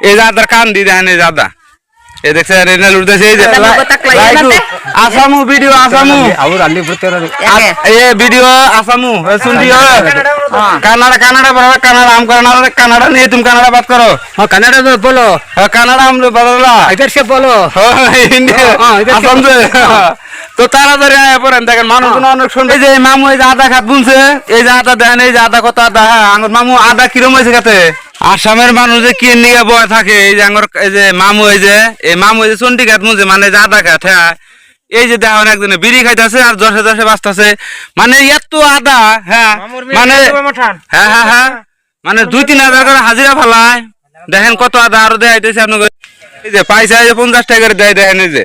এই দাদার কান দাদা দেখছে যে। আসামু ভিডিও আসামু। আউর আলি এ ভিডিও আসামু কানাডা কানাডা বড় কানাডা আম করনা কানাডা নিয়ে তুমি কানাডা बात তো তাড়াতাড়ি আয়া পড়েন দেখেন মানুষ অনেক শুনবে। যে মামু এই যে আদা খাত বুনছে এই যে আদা এই যে হ্যাঁ, মামু আধা কিরম হয়েছে খাতে? আসামের মানুষ যে কি নিয়ে বয় থাকে এই যে আঙ্গুর এই যে মামু এই যে এই মামু এই যে চন্ডি খাত মুছে মানে যে আদা খাত হ্যাঁ? এই যে দেখেন একজনে বিড়ি খাইতেছে আর দশে দশে বাঁচতেছে। মানে এত আদা হ্যাঁ? মানে হ্যাঁ হ্যাঁ হ্যাঁ। মানে দুই তিন হাজার করে হাজিরা ফালায়। দেখেন কত আদা আরও দেখাইতেছে আপনাকে। এই যে পয়সা এই যে পঞ্চাশ টাকা করে দেয় দেখেন এই যে।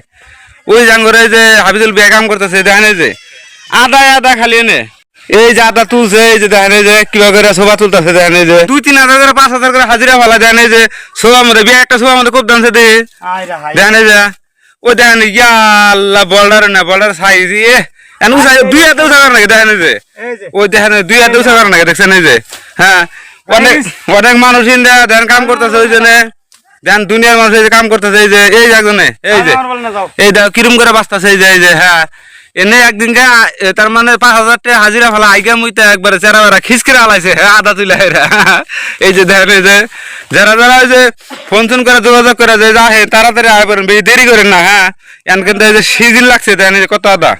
ওই জাঙ্গরে যে হাবিজুল বিয়া কাম করতেছে দেখেন এই যে। আদা আদা খালি এনে। এই যে আদা তুলছে এই যে দেখেন যে কিবা করে শোভা তুলতেছে দেখেন যে দুই তিন হাজার করে পাঁচ হাজার করে হাজিরা ফালা দেখেন যে শোভা মধ্যে বিয়া একটা শোভা মধ্যে খুব দামছে দেখি দেখেন যে ও দেখেন ইয়া আল্লাহ বল্ডার না বল্ডার সাইজ এ এন উঠা দুই হাতে উঠা করে নাকি দেখেন যে। ওই দেখেন দুই হাতে উঠা করে নাকি দেখছেন এই যে হ্যাঁ। অনেক অনেক মানুষ ইন্দা দেখেন কাম করতেছে ওই জন্য। দেখেন দুনিয়ার মানুষ এই যে কাম করতেছে এই যে এই যে একজনে এই যে। এই দেখ কিরম করে বাঁচতেছে এই যে এই যে হ্যাঁ। এনে একদিন এ, তার মানে পাঁচ হাজার টাকা হাজিরা ফেলা আইগা মুইতে একবারে চেরা বেড়া খিসকিরা হালাইছে হ্যাঁ আদা তুলে। এই যে দেখেন এই যে যারা যারা ওই যে ফোন ফোন করে যোগাযোগ করে যে যা হে তাড়াতাড়ি আয় পারেন বেশি দেরি করেন না হ্যাঁ এন কিন্তু এই যে সিজিল লাগছে দেখেন কত আদা।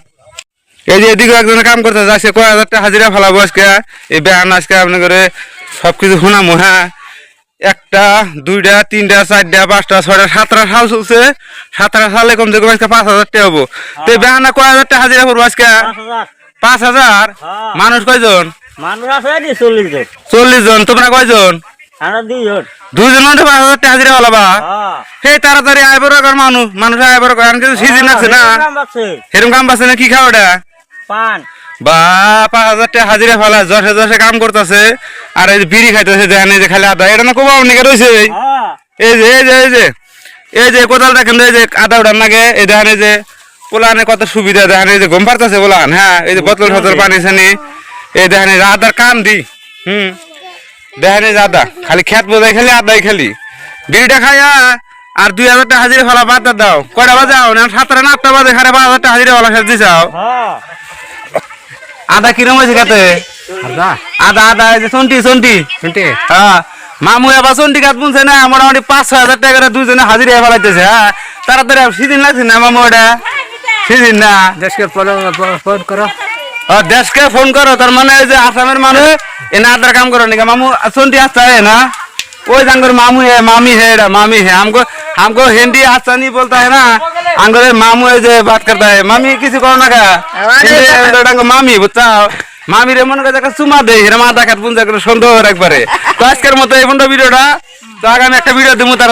এই যে এদিকে একজনে কাম করতে যাচ্ছে কয় হাজার টাকা হাজিরা ফেলাবো আজকে এই বেহান আজকে আপনি করে সবকিছু শোনামো হ্যাঁ একটা দুইটা তিনটা চারটা পাঁচটা ছয়টা সাতটা সাল চলছে। সাতটা সালে কমসে কম আজকে পাঁচ হাজার টাকা হব। তো এই বেহানা কয় হাজার টাকা হাজিরা করব আজকে? পাঁচ হাজার। মানুষ কয়জন? মানুষ আছে চল্লিশ জন। চল্লিশ জন। তোমরা কয়জন? দুইজন। দুইজন মানে পাঁচ হাজার টাকা হাজিরা হলাবা হ্যাঁ। সেই তাড়াতাড়ি আইবার কর মানুষ। মানুষ আইবার কর। কিন্তু সিজন আছে না? কাম সেরকম কাম পাচ্ছে না? কি খাও ওটা? পান। বা পাঁচ হাজার টাকা হাজিরা ফেলা যশে যশে কাম করতেছে। আর এই বিড়ি খাইতেছে দেখেন এই যে খালি আদা। এটা না কোবাও নাকি রয়েছে হ্যাঁ। এই যে এই যে এই যে। এই যে কোদাল দেখেন এই যে আদা উঠান এই দেখেন এই যে পোলানে কত সুবিধা দেখেন এই যে ঘুম পারতেছে পোলান। হ্যাঁ এই যে বোতল ফতল পানি ছানি এই দেখেন এই আদার কাম দি হুম। দেখেন এই যে আদা। খালি খেত বোঝাই খালি আদাই খালি। বিড়িটা খাইয়া আর দুই হাজার টাকা হাজিরা ফেলা বাদ দাও। কয়টা বাজাও? না সাতটা না আটটা বাজে খারে পাঁচ হাজার টাকা হাজিরা ফেলা খেতে দিছাও। হ্যাঁ। আদা কিরম হয়েছে খাতে আদা? আদা এই যে সন্টি সন্টি সন্টি হ্যাঁ। মামু এবার সন্টি কাত বুনছে না মোটামুটি পাঁচ ছয় হাজার টাকা দুজনে হাজিরা ফেলাইতেছে হ্যাঁ। তাড়াতাড়ি সিদিন লাগছে না মামু ওটা সিদিন না? দেশকে ফোন করো। দেশকে ফোন করো তার মানে এই যে আসামের মানুষ এনে আদার কাম করো নাকি? মামু সন্টি আসতে হয় না? ওই জাঙ্গর মামু হে মামি হে এটা মামি হে। আমগো हमको हिंदी अच्छा नहीं बोलता है ना अंगरे मामू है जो बात करता है मामी किसी को ना का আরে ডাঙ্গো মামি বুঝছো মামি রে মনে করে চুমা দে হেরা মাথা খাত পুঞ্জা করে সন্দেহ একবারে তো আজকের মতো এই পর্যন্ত ভিডিওটা তো আগামী একটা ভিডিও দেবো তার